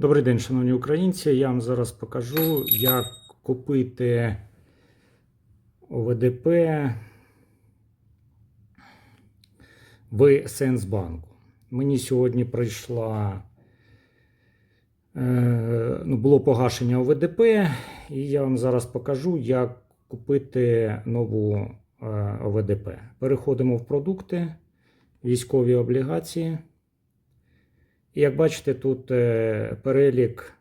Добрий день, шановні українці. Я вам зараз покажу, як купити ОВДП в Сенсбанку. Мені сьогодні прийшла, е, ну, було погашення ОВДП, і я вам зараз покажу, як купити нову е, ОВДП. Переходимо в продукти, військові облігації. І як бачите, тут е, перелік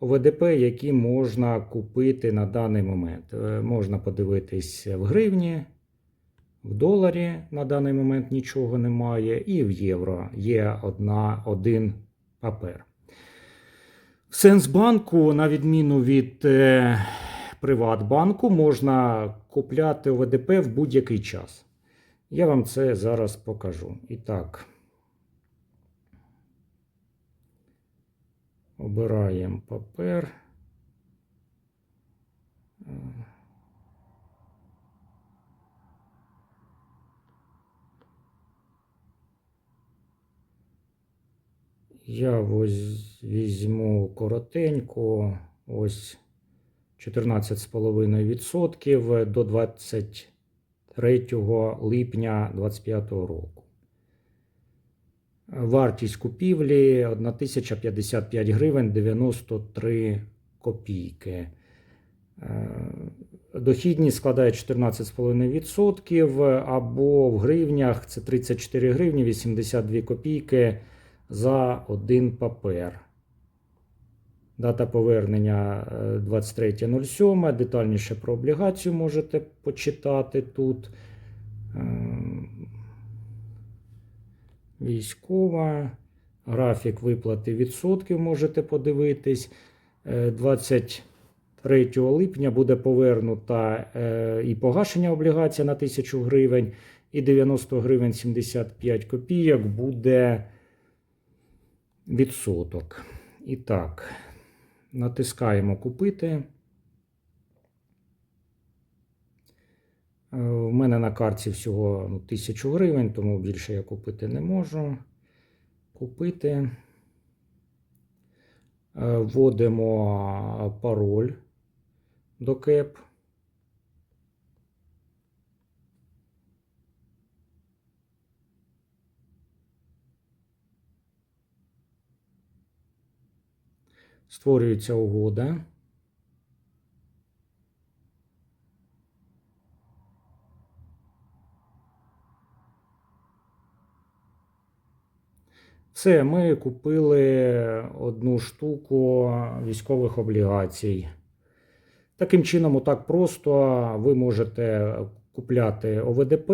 ОВДП, які можна купити на даний момент. Е, Можна подивитись в гривні, в доларі на даний момент нічого немає, і в євро є одна, один папер. В Сенсбанку, на відміну від е, Приватбанку, можна купляти ОВДП в будь-який час. Я вам це зараз покажу. І так. Обираємо папер. Я ось візьму коротенько, ось 14,5% до 23 липня 2025 року. Вартість купівлі 1055 гривень 93 копійки. Е, Дохідність складає 14,5% або в гривнях це 34 гривні 82 копійки за один папер. Дата повернення е, 23.07. Детальніше про облігацію можете почитати тут. Е, Військова. Графік виплати відсотків можете подивитись. Е, 23 липня буде повернута е, і погашення облігація на 1000 гривень, і 90 гривень 75 копійок буде відсоток. І так, натискаємо купити. Мене на карті всього ну, 1000 гривень, тому більше я купити не можу. Купити. Е, Вводимо пароль до КЕП. Створюється угода. Все, ми купили одну штуку військових облігацій. Таким чином, отак просто ви можете купляти ОВДП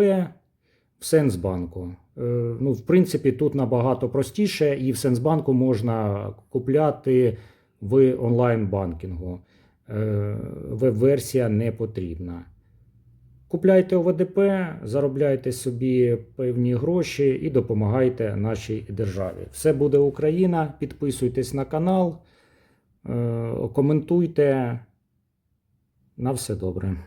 в Сенсбанку. Е, Ну, в принципі, тут набагато простіше, і в Сенсбанку можна купляти в онлайн-банкінгу. Е, Веб-версія не потрібна. Купляйте ОВДП, заробляйте собі певні гроші і допомагайте нашій державі. Все буде Україна. Підписуйтесь на канал, е, коментуйте. На все добре.